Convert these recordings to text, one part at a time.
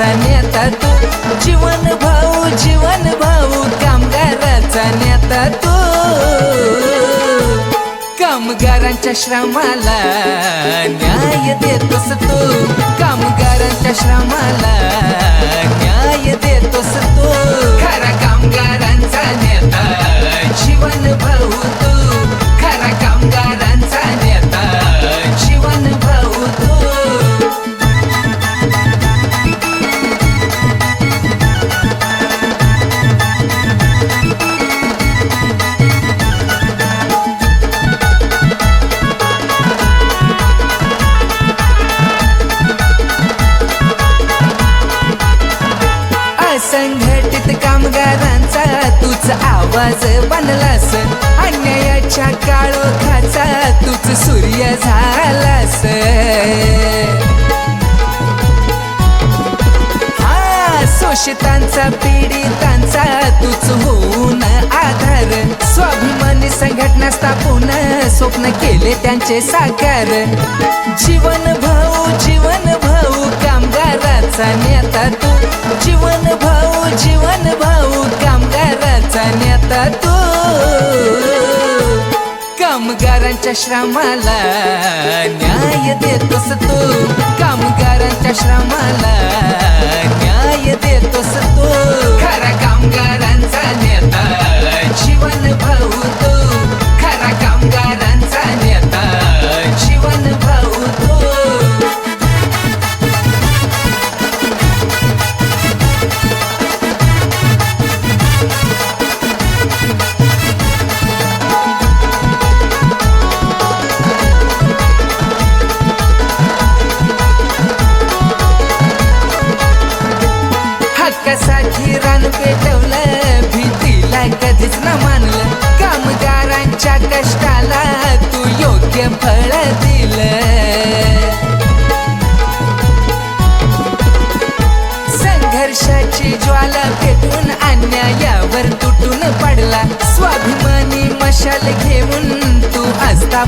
कामगाराचा नेता तू. जीवन भाऊ जीवन भाऊ कामगाराचा नेता तू. कामगारांच्या श्रमाला न्याय देतस तू. कामगारांच्या श्रमाला आवाज बनलास. अन्यायाच्या काळोखाचा तूच सूर्य झालास. हा शोषितांचा पीडितांचा तूच होऊन आधार. स्वाभिमानी संघटना स्थापून स्वप्न केले त्यांचे साकार. जीवन भाऊ जीवन भाऊ कामगाराचा नेता तू. जीवन भाऊ जीवन आता तू. कामगारांच्या श्रमाला न्याय देतोस तू. कामगारांच्या श्रमाला न्याय देतोस तू. खरा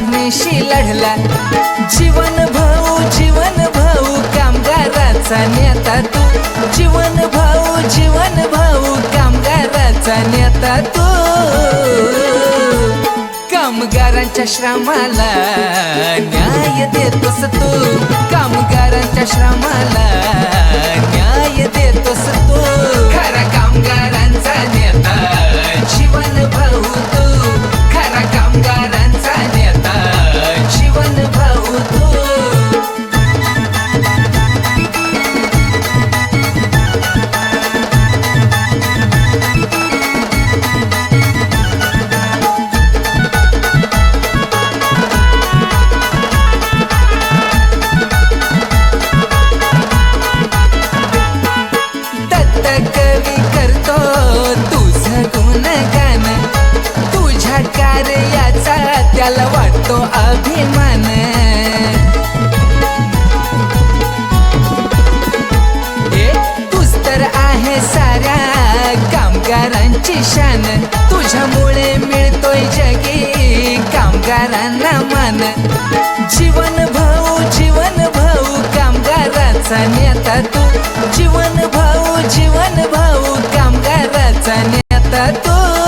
आस्थापनेशी लढला. जीवन भाऊ जीवन भाऊ कामगाराचा नेता तू. जीवन भाऊ जीवन भाऊ कामगाराचा नेता तू. कामगारांच्या श्रमाला न्याय देतोस तू. कामगारांच्या श्रमाला न्याय तुझ्या याचा त्याला वाटतो अभिमान. तूच तर आहे साऱ्या कामगारांची शान. तुझ्यामुळे मिळतोय जगी कामगारांना मान. जीवन भाऊ जीवन भाऊ कामगाराचा नेता तू. जीवन भाऊ जीवन भाऊ कामगाराचा नेता तू.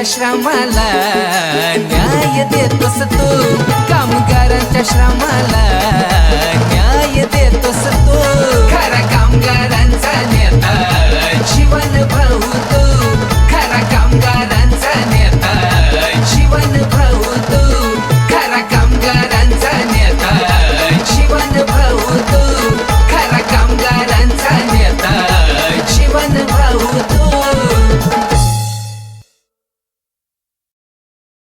कामगारांच्या श्रमाला न्याय देतोस तू. कामगारांच्या श्रमाला